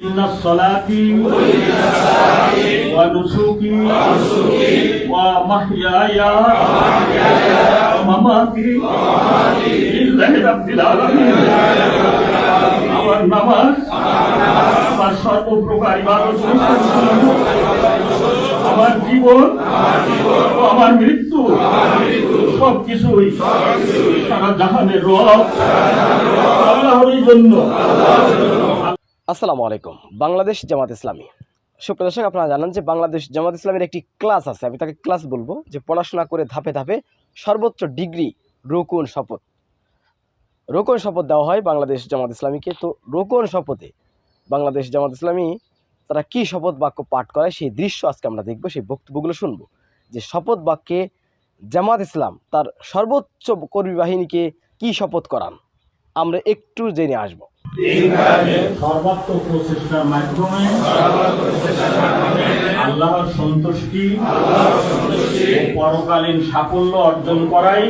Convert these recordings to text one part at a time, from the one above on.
إن الصلاة ونسكي ومحياي ومماتي لله رب العالمين আমার নামাজ আমার সর্বপ্রকার ইবাদত আমার জীবন ও আমার মৃত্যু সব কিছুই সারা জাহানের রব আল্লাহরই জন্য আসসালামু আলাইকুম। বাংলাদেশ জামাত ইসলামী। সুপ্রদর্শক আপনারা জানেন যে বাংলাদেশ জামাত ইসলামের একটি ক্লাস আছে। আমি তাকে ক্লাস বলব যে পড়াশোনা করে ধাপে ধাপে সর্বোচ্চ ডিগ্রি রোকন শপথ। রোকন শপথ দেওয়া হয় বাংলাদেশ জামাত ইসলামীকে। তো রোকন শপথে বাংলাদেশ জামাত ইসলামী তারা কি শপথ বাক্য পাঠ করে সেই দৃশ্য আজকে আমরা দেখব, সেই বক্তব্যগুলো শুনব। যে শপথ বাক্যে জামাত ইসলাম তার সর্বোচ্চ কর্মী বাহিনীকে কি শপথ করান? আমরা একটু জেনে আসব। প্রচেষ্টার মাধ্যমে পরকালীন সাফল্য অর্জন করাই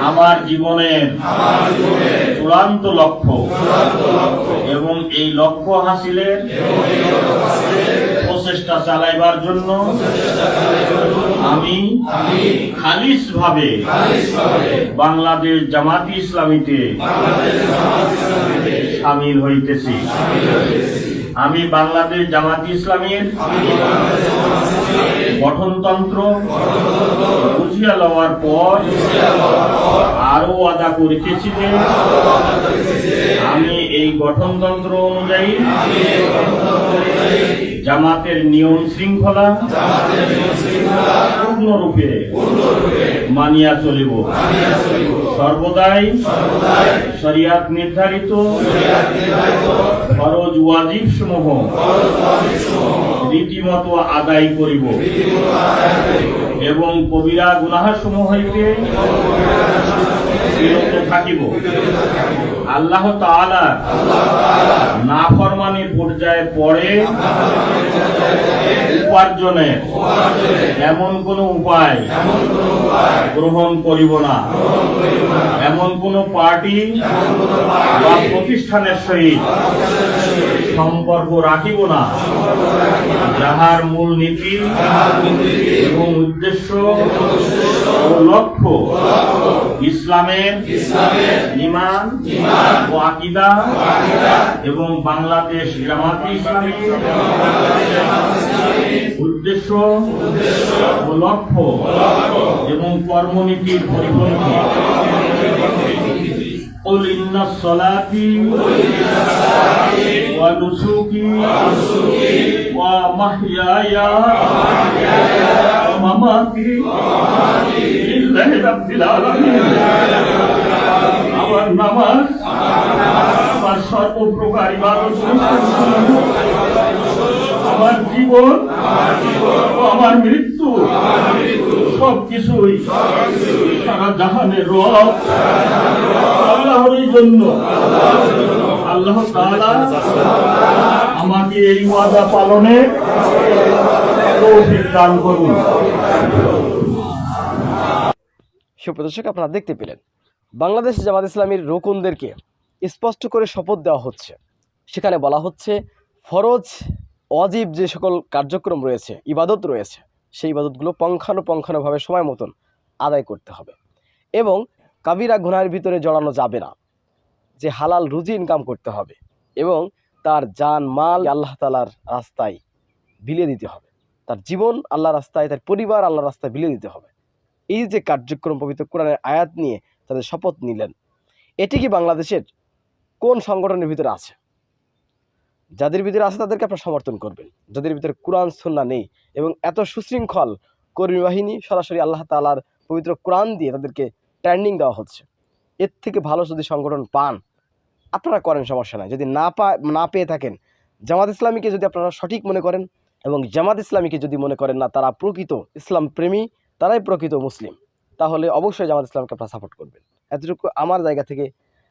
আমার জীবনের চূড়ান্ত লক্ষ্য এবং এই লক্ষ্য হাসিলের প্রচেষ্টা চালাইবার জন্য আমি খালিস ভাবে বাংলাদেশ জামাতি ইসলামীতে সামিল হইতেছি। আমি বাংলাদেশ জামাতি ইসলামীর গঠনতন্ত্র বুঝিয়া লওয়ার পর আরও আদা করিতেছি যে আমি এই গঠনতন্ত্র অনুযায়ী জামাতের নিয়ম শৃঙ্খলা পূর্ণরূপে মানিয়া চলিব। সর্বদাই শরিয়াত নির্ধারিত ফরজ ওয়াজিব সমূহ রীতিমতো আদায় করিব। এবং কবিরা গুনাহ সমূহ হইতে আল্লাহ তাআলা নাফরমানির পর্যায়ে পড়ে উপার্জনের এমন কোন উপায় গ্রহণ করিব না। এমন কোন পার্টি বা প্রতিষ্ঠানের সহিত সম্পর্ক রাখিব না। যাহার মূল নীতি এবং উদ্দেশ্য ইসলামের ইমান ও আকিদা এবং বাংলাদেশ জামাতে ইসলামী উদ্দেশ্য ও লক্ষ্য এবং কর্মনীতির পরিপন্থী قل إن صلاتي ونسكي ومحياي ومماتي لله رب العالمين আমার নামাজ আমার সর্বপ্রকার ইবাদত আমার জীবন আমার মৃত্যু, সব কিছুই সারা জাহানের রব। আল্লাহরই জন্য আল্লাহ আমাকে এই ওয়াদা পালনে তৌফিক দান করুন। সুপ্রদর্শক, আপনারা দেখতে পেলেন। বাংলাদেশ জামাত ইসলামীর রোকনদেরকে স্পষ্ট করে শপথ দেওয়া হচ্ছে। সেখানে বলা হচ্ছে, ফরজ অজীব যে সকল কার্যক্রম রয়েছে, ইবাদত রয়েছে, সেই ইবাদতগুলো পঙ্খানুপঙ্খানুভাবে সময় মতন আদায় করতে হবে। এবং কাবিরা গুনার ভিতরে জড়ানো যাবে না। যে হালাল রুজি ইনকাম করতে হবে এবং তার জান, মাল আল্লাহ তালার রাস্তায় বিলিয়ে দিতে হবে। তার জীবন আল্লাহ রাস্তায়, তার পরিবার আল্লাহ রাস্তায় বিলিয়ে দিতে হবে। এই যে কার্যক্রম পবিত্র কোরআনের আয়াত নিয়ে তাদের শপথ নিলেন, এটি কি বাংলাদেশের কোন সংগঠনের ভিতরে আছে? যাদের ভিতরে আছে তাদেরকে আপনারা সমর্থন করবেন। যাদের ভিতরে কোরআন, সন্না নেই এবং এত সুশৃঙ্খল কর্মী বাহিনী সরাসরি আল্লাহ তালার পবিত্র কোরআন দিয়ে তাদেরকে ট্রেন্ডিং দেওয়া হচ্ছে, এর থেকে ভালো যদি সংগঠন পান, আপনারা করেন সমস্যা নাই। যদি না পা, না পেয়ে থাকেন, জামাত ইসলামীকে যদি আপনারা সঠিক মনে করেন এবং জামাত ইসলামীকে যদি মনে করেন না, তারা প্রকৃত ইসলাম প্রেমী তারাই প্রকৃত মুসলিম। তাহলে অবশ্যই জামাত ইসলামকে আপনারা সাপোর্ট করবেন। এতটুকু আমার জায়গা থেকে,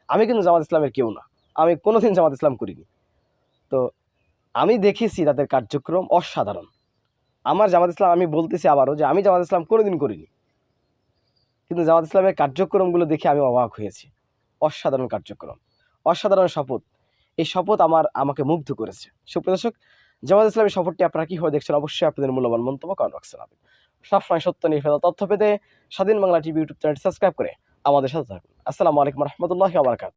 আমি কিন্তু জামাত ইসলামের কেউ না। আমি কোনোদিন জামাত ইসলাম করিনি। তো আমি দেখেছি তাদের কার্যক্রম অসাধারণ। আমার জামাত ইসলাম, আমি বলতেছি আবারও যে আমি জামাত ইসলাম কোনোদিন করিনি। কিন্তু জামাত ইসলামের কার্যক্রমগুলো দেখে আমি অবাক হয়েছি। অসাধারণ কার্যক্রম, অসাধারণ শপথ। এই শপথ আমার, আমাকে মুগ্ধ করেছে। সুপ্রদর্শক জামাত ইসলামের শপথটি আপনারা কীভাবে দেখছেন অবশ্যই আপনাদের মূল্যবান মন্তব্য কমেন্ট বক্সে সবসময় সত্য নিয়ে ফেলা তথ্য পেতে Swadhin Bangla TV YouTube channel subscribe করে আমাদের সাথে থাকুন। আসসালামু আলাইকুম রহমতুল্লাহ আবরকাত